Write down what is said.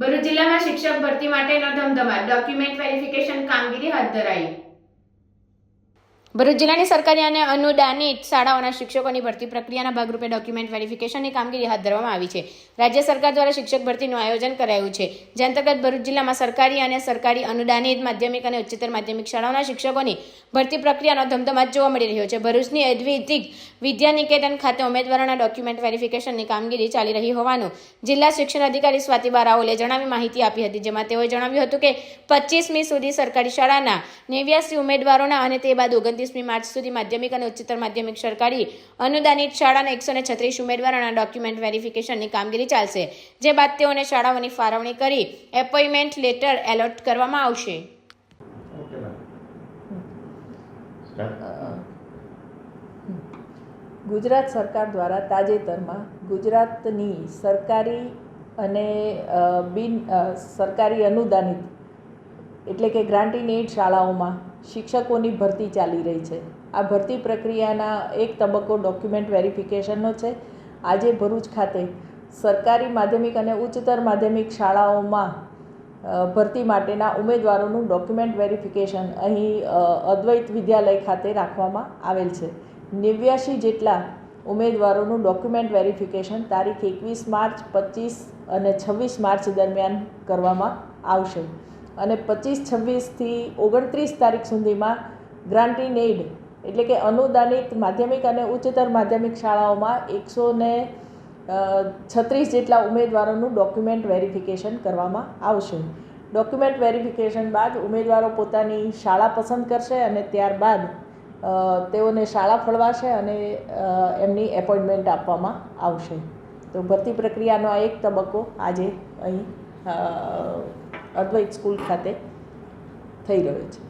ભરૂચ જિલ્લામાં શિક્ષક ભરતી માટેનો ધમધમાટ. ડોક્યુમેન્ટ વેરિફિકેશન કામગીરી હાથ ધરાઈ. ભરૂચ જિલ્લાની સરકારી અને અનુદાનિત શાળાઓના શિક્ષકોની ભરતી પ્રક્રિયાના ભાગરૂપે ડોક્યુમેન્ટ વેરિફિકેશનની કામગીરી હાથ ધરવામાં આવી છે. રાજ્ય સરકાર દ્વારા શિક્ષક ભરતીનું આયોજન કરાયું છે. જે અંતર્ગત ભરૂચ જિલ્લામાં સરકારી અને સરકારી અનુદાનિત માધ્યમિક અને ઉચ્ચતર માધ્યમિક શાળાઓના શિક્ષકોની ભરતી પ્રક્રિયાનો ધમધમાટ જોવા મળી રહ્યો છે. ભરૂચની અદ્વિતિક વિદ્યા નિકેતન ખાતે ઉમેદવારોના ડોક્યુમેન્ટ વેરિફિકેશનની કામગીરી ચાલી રહી હોવાનું જિલ્લા શિક્ષણ અધિકારી સ્વાતિબા રાઓલે જણાવી માહિતી આપી હતી, જેમાં તેઓએ જણાવ્યું હતું કે પચીસમી સુધી સરકારી શાળાના નેવ્યાસી ઉમેદવારોના અને તે બાદ ઓગણત્રીસમી માર્ચ સુધી માધ્યમિક અને ઉચ્ચતર માધ્યમિક સરકારી અનુદાનિત શાળાના એકસો ને છત્રીસ ઉમેદવારોના ડોક્યુમેન્ટ વેરિફિકેશનની કામગીરી ચાલશે જે બાદ તેઓને શાળાઓની ફાળવણી કરી એપોઇન્ટમેન્ટ લેટર એલોટ કરવામાં આવશે. ગુજરાત સરકાર દ્વારા તાજેતરમાં ગુજરાતની સરકારી અને બિન સરકારી અનુદાનિત એટલે કે ગ્રાન્ટીન એડ શાળાઓમાં શિક્ષકોની ભરતી ચાલી રહી છે. આ ભરતી પ્રક્રિયાના એક તબક્કો ડોક્યુમેન્ટ વેરિફિકેશનનો છે. આજે ભરૂચ ખાતે સરકારી માધ્યમિક અને ઉચ્ચતર માધ્યમિક શાળાઓમાં ભરતી માટેના ઉમેદવારોનું ડોક્યુમેન્ટ વેરિફિકેશન અહીં અદ્વૈત વિદ્યાલય ખાતે રાખવામાં આવેલ છે. નેવ્યાશી જેટલા ઉમેદવારોનું ડોક્યુમેન્ટ વેરિફિકેશન તારીખ એકવીસ માર્ચ, પચીસ અને છવ્વીસ માર્ચ દરમિયાન કરવામાં આવશે. અને પચીસ છવ્વીસથી ઓગણત્રીસ તારીખ સુધીમાં ગ્રાન્ટીન એડ એટલે કે અનુદાનિત માધ્યમિક અને ઉચ્ચતર માધ્યમિક શાળાઓમાં એકસો ને છત્રીસ જેટલા ઉમેદવારોનું ડોક્યુમેન્ટ વેરિફિકેશન કરવામાં આવશે. ડોક્યુમેન્ટ વેરિફિકેશન બાદ ઉમેદવારો પોતાની શાળા પસંદ કરશે અને ત્યારબાદ તેઓને શાળા ફળવાશે અને એમની એપોઇન્ટમેન્ટ આપવામાં આવશે. તો ભરતી પ્રક્રિયાનો આ એક તબક્કો આજે અહીં અદ્વૈત સ્કૂલ ખાતે થઈ રહ્યો છે.